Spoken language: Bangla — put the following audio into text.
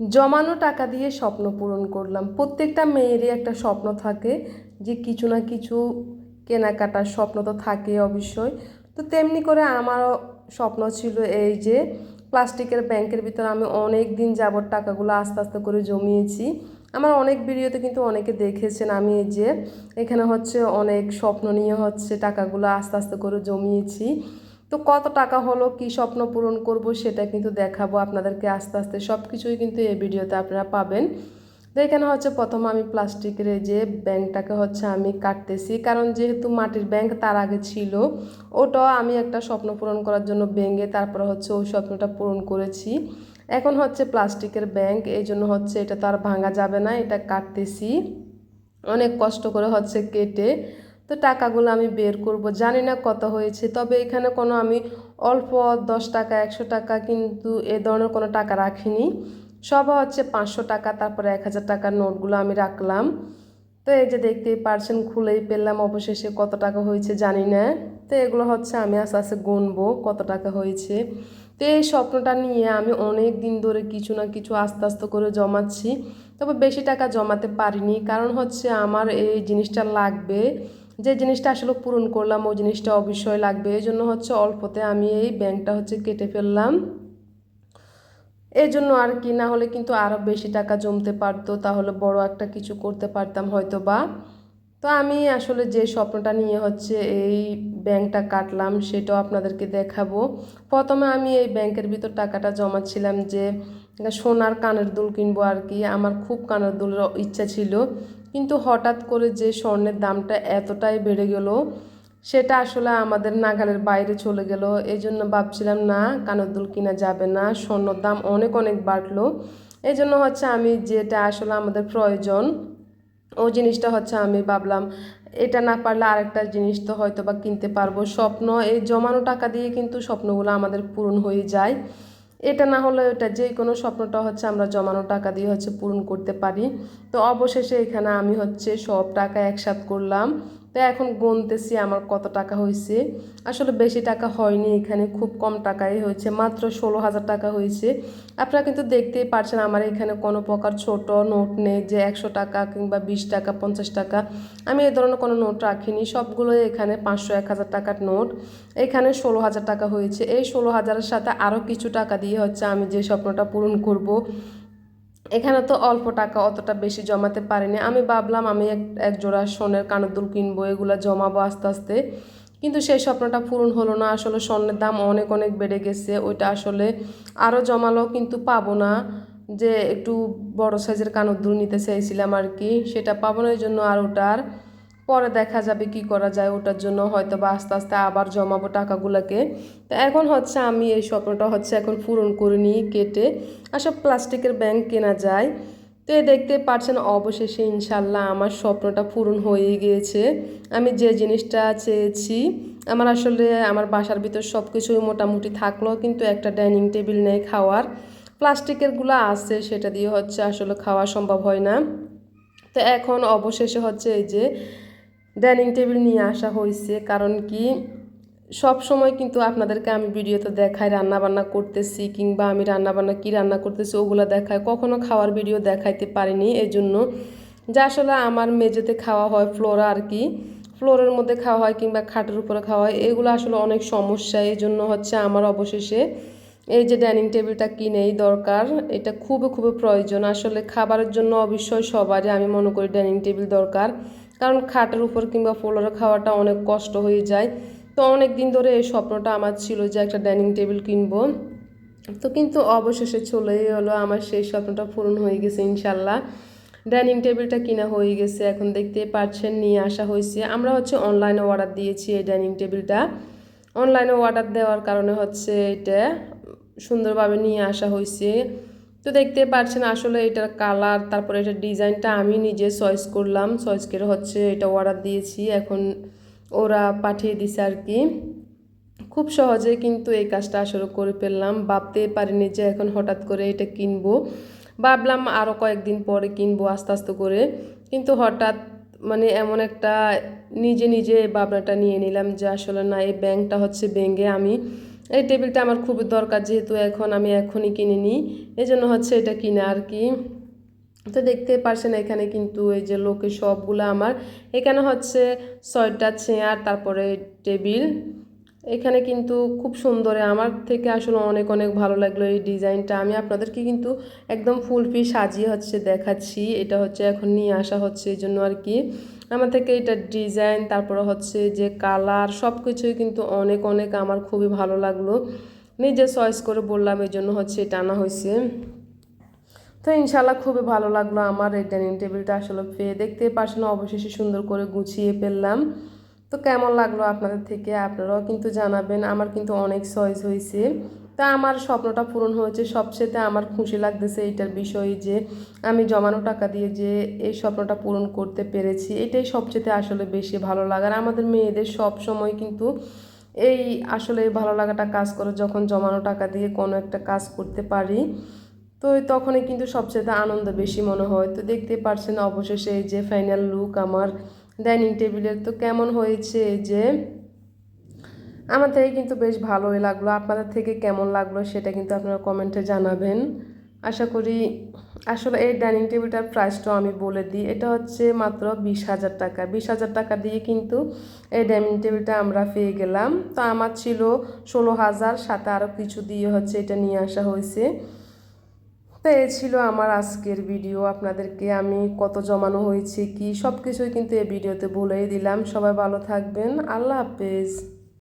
জমানো টাকা দিয়ে স্বপ্ন পূরণ করলাম। প্রত্যেকটা মেয়েরই একটা স্বপ্ন থাকে যে কিছু না কিছু কেনাকাটার স্বপ্ন তো থাকে অবশ্যই। তো তেমনি করে আমারও স্বপ্ন ছিল এই যে প্লাস্টিকের ব্যাংকের ভিতরে আমি অনেক দিন যাবত টাকাগুলো আস্তে আস্তে করে জমিয়েছি। আমার অনেক ভিডিওতে কিন্তু অনেকে দেখেছেন আমি এই যে এখানে হচ্ছে অনেক স্বপ্ন নিয়ে হচ্ছে টাকাগুলো আস্তে আস্তে করে জমিয়েছি। তো কত টাকা হলো, কি স্বপ্ন পূরণ করব সেটা কিন্তু দেখাবো আপনাদেরকে আস্তে আস্তে। সব কিছুই কিন্তু এই ভিডিওতে আপনারা পাবেন। তো এখানে হচ্ছে প্রথম আমি প্লাস্টিকের যে ব্যাংকটাকে হচ্ছে আমি কাটতেছি। কারণ যেহেতু মাটির ব্যাংক তার আগে ছিল, ওটাও আমি একটা স্বপ্ন পূরণ করার জন্য ব্যাঙ্গে তারপরে হচ্ছে ওই স্বপ্নটা পূরণ করেছি। এখন হচ্ছে প্লাস্টিকের ব্যাংক, এই জন্য হচ্ছে এটা তো আর ভাঙা যাবে না, এটা কাটতেছি। অনেক কষ্ট করে হচ্ছে কেটে তো টাকাগুলো আমি বের করব। জানি না কত হয়েছে, তবে এখানে কোনো আমি অল্প দশ টাকা, একশো টাকা কিন্তু এ ধরনের কোনো টাকা রাখিনি। সব হচ্ছে পাঁচশো টাকা, তারপরে এক হাজার টাকার নোটগুলো আমি রাখলাম। তো এই যে দেখতেই পারছেন, খুলেই পেলাম অবশেষে কত টাকা হয়েছে জানি না। তো এগুলো হচ্ছে আমি আস্তে আস্তে গুনবো কত টাকা হয়েছে। তো এই স্বপ্নটা নিয়ে আমি অনেক দিন ধরে কিছু না কিছু আস্তে আস্তে করে জমাচ্ছি, তবে বেশি টাকা জমাতে পারিনি। কারণ হচ্ছে আমার এই জিনিসটা লাগবে। যে জিনিসটা আসলে পূরণ করলাম, ওই জিনিসটা অবশ্যই লাগবে। এই জন্য হচ্ছে অল্পতে আমি এই ব্যাংকটা হচ্ছে কেটে ফেললাম। এই জন্য আর কি, না হলে কিন্তু আরও বেশি টাকা জমতে পারতো, তাহলে বড় একটা কিছু করতে পারতাম হয়তো বা তো আমি আসলে যে স্বপ্নটা নিয়ে হচ্ছে এই ব্যাংকটা কাটলাম, সেটাও আপনাদেরকে দেখাবো। প্রথমে আমি এই ব্যাংকের ভিতর টাকাটা জমাচ্ছিলাম যে সোনার কানের দুল কিনবো আর কি। আমার খুব কানের দুলের ইচ্ছা ছিল। কিন্তু হঠাৎ করে যে স্বর্ণের দামটা এতটাই বেড়ে গেল, সেটা আসলে আমাদের নাগালের বাইরে চলে গেল। এই জন্য ভাবছিলাম, না, কানের দুল কিনা যাবে না। স্বর্ণর দাম অনেক অনেক বাড়লো। এই জন্য হচ্ছে আমি যেটা আসলে আমাদের প্রয়োজন, ও জিনিসটা হচ্ছে আমি ভাবলাম, এটা না পারলে আরেকটা জিনিস তো হয়তো বা কিনতে পারব। স্বপ্ন, এই জমানো টাকা দিয়ে কিন্তু স্বপ্নগুলো আমাদের পূরণ হয়ে যায়। এটা না হলে ওটা যে কোনো স্বপ্নটা হচ্ছে আমরা জমানো টাকা দিয়ে হচ্ছে পূরণ করতে পারি। তো অবশেষে এখানে আমি হচ্ছে সব টাকা একসাথ করলাম। তো এখন গুনতেছি আমার কত টাকা হয়েছে আসলে বেশি টাকা হয়নি এখানে, খুব কম টাকাই হয়েছে, মাত্র ষোলো হাজার টাকা হয়েছে আপনারা কিন্তু দেখতেই পারছেন আমার এখানে কোনো প্রকার ছোট নোট নেই যে একশো টাকা কিংবা বিশ টাকা, পঞ্চাশ টাকা। আমি এই ধরনের কোনো নোট রাখিনি, সবগুলোই এখানে পাঁচশো, এক হাজার টাকার নোট। এখানে ষোলো হাজার টাকা হয়েছে, এই ষোলো হাজারের সাথে আরও কিছু টাকা দিয়ে হচ্ছে আমি যে স্বপ্নটা পূরণ করব। এখানে তো অল্প টাকা অতটা বেশি জমাতে পারিনি। আমি ভাবলাম আমি এক এক জোড়া সোনের কানদুল কিনবো, এগুলো জমাবো আস্তে আস্তে। কিন্তু সেই স্বপ্নটা পূরণ হলো না। আসলে স্বর্ণের দাম অনেক অনেক বেড়ে গেছে। ওইটা আসলে আরও জমালো কিন্তু পাবো না। যে একটু বড় সাইজের কানদুল নিতে চাইছিলাম আর কি, সেটা পাবো না এই জন্য আর ওটার পরে দেখা যাবে কি করা যায়, ওটার জন্য হয়তো বা আস্তে আস্তে আবার জমাবো টাকাগুলোকে। তো এখন হচ্ছে আমি এই স্বপ্নটা হচ্ছে এখন পূরণ করে নিই কেটে আসব প্লাস্টিকের ব্যাংক কেনা যায়। তো এ দেখতে পাচ্ছেন অবশেষে ইনশাল্লাহ আমার স্বপ্নটা পূরণ হয়ে গিয়েছে। আমি যে জিনিসটা চেয়েছি, আমার আসলে আমার বাসার ভিতর সব কিছুই মোটামুটি থাকল, কিন্তু একটা ডাইনিং টেবিল নেই খাওয়ার। প্লাস্টিকেরগুলো আছে, সেটা দিয়ে হচ্ছে আসলে খাওয়া সম্ভব হয় না। তো এখন অবশেষে হচ্ছে এই যে ডাইনিং টেবিল নিয়ে আসা হয়েছে, কারণ কি সব সময় কিন্তু আপনাদেরকে আমি ভিডিওতে দেখাই রান্না বান্না করতেছি কিংবা আমি রান্না বান্না কী রান্না করতেছি ওগুলো দেখায় কখনো খাওয়ার ভিডিও দেখাইতে পারিনি এই জন্য যা আসলে আমার মেঝেতে খাওয়া হয়, ফ্লোরা আর কি, ফ্লোরের মধ্যে খাওয়া হয় কিংবা খাটের উপরে খাওয়া হয়, এগুলো আসলে অনেক সমস্যা এই জন্য হচ্ছে আমার অবশেষে এই যে ডাইনিং টেবিলটা কিনেই দরকার, এটা খুবই খুবই প্রয়োজন। আসলে খাবারের জন্য অবশ্যই সবারই আমি মনে করি ডাইনিং টেবিল দরকার। কারণ খাটের উপর কিংবা ফ্লোরে খাওয়াটা অনেক কষ্ট হয়ে যায়। তো অনেক দিন ধরে এই স্বপ্নটা আমার ছিল যে একটা ডাইনিং টেবিল কিনবো। তো কিন্তু অবশেষে চলেই হলো আমার সেই স্বপ্নটা পূরণ হয়ে গেছে ইনশাল্লাহ। ডাইনিং টেবিলটা কিনা হয়ে গেছে, এখন দেখতে পাচ্ছেন নিয়ে আসা হয়েছে। আমরা হচ্ছে অনলাইনে অর্ডার দিয়েছি এই ডাইনিং টেবিলটা অনলাইনে অর্ডার দেওয়ার কারণে হচ্ছে এটা সুন্দরভাবে নিয়ে আসা হয়েছে। তো দেখতে পাচ্ছেন আসলে এটার কালার, তারপরে এটার ডিজাইনটা আমি নিজে চয়েস করলাম। চয়েস করে হচ্ছে এটা অর্ডার দিয়েছি। এখন ওরা পাঠিয়ে দিছে আর কি। খুব সহজে কিন্তু এই কাজটা আসলে করে ফেললাম। ভাবতে পারিনি যে এখন হঠাৎ করে এটা কিনবো। ভাবলাম আরও কয়েকদিন পরে কিনবো আস্তে আস্তে করে। কিন্তু হঠাৎ মানে এমন একটা নিজে নিজে ভাবনাটা নিয়ে নিলাম যে আসলে না, এই ব্যাংকটা হচ্ছে ব্যাঙ্গে আমি এই টেবিলটা আমার খুবই দরকার যেহেতু এখন আমি এখনই কিনে নিই। এই জন্য হচ্ছে এটা কিনে আর কি। তো দেখতে পারছেন এখানে কিন্তু এই যে লোকের সবগুলো আমার। এখানে হচ্ছে ছয়টা চেয়ার, তারপরে টেবিল। এখানে কিন্তু খুব সুন্দরে আমার থেকে আসলে অনেক অনেক ভালো লাগল এই ডিজাইনটা। আমি আপনাদেরকে কিন্তু একদম ফুল ফি সাজিয়ে হচ্ছে দেখাচ্ছি। এটা হচ্ছে এখন নিয়ে আসা হচ্ছে এই জন্য আর কি। আমার থেকে এটা ডিজাইন তারপরে হচ্ছে যে কালার সব কিছুই কিন্তু অনেক অনেক আমার খুবই ভালো লাগল। নিজে চয়েস করে বললাম, এই জন্য হচ্ছে এটা আনা হয়েছে। তো ইনশাল্লাহ খুবই ভালো লাগল আমার এই ডাইনিং টেবিলটা আসলে পেয়ে। দেখতে পারছেন অবশেষে সুন্দর করে গুছিয়ে ফেললাম। তো কেমন লাগল আপনাদের থেকে? আপনারাও কিন্তু জানাবেন। আমার কিন্তু অনেক চয়েস হয়েছে। তা আমার স্বপ্নটা পূরণ হয়েছে। সবচেয়ে আমার খুশি লাগতেছে এইটার বিষয়ে যে, আমি জমানো টাকা দিয়ে যে এই স্বপ্নটা পূরণ করতে পেরেছি, এটাই সবচেয়ে আসলে বেশি ভালো লাগার আমাদের মেয়েদের সব সময় কিন্তু এই আসলে ভালো লাগাটা কাজ করে যখন জমানো টাকা দিয়ে কোনো একটা কাজ করতে পারি, তো তখনই কিন্তু সবচেয়ে আনন্দ বেশি মনে হয়। তো দেখতে পারছেন অবশেষে এই যে ফাইনাল লুক আমার ডাইনিং টেবিলের তো কেমন হয়েছে যে আমার থেকে কিন্তু বেশ ভালোই লাগল। আপনাদের থেকে কেমন লাগল সেটা কিন্তু আপনারা কমেন্টে জানাবেন। আশা করি আসলে এই ডাইনিং টেবিলটার প্রাইসটাও আমি বলে দিই। এটা হচ্ছে মাত্র বিশ হাজার টাকা। বিশ হাজার টাকা দিয়ে কিন্তু এই ডাইনিং টেবিলটা আমরা পেয়ে গেলাম। তো আমার ছিল ষোলো হাজার, সাথে আরও কিছু দিয়ে হচ্ছে এটা নিয়ে আসা হয়েছে। তো এ ছিল আমার আজকের ভিডিও আপনাদেরকে আমি কত জমানো হয়েছে, কি সব কিছুই কিন্তু এই ভিডিওতে বলেই দিলাম। সবাই ভালো থাকবেন। আল্লাহ হাফেজ।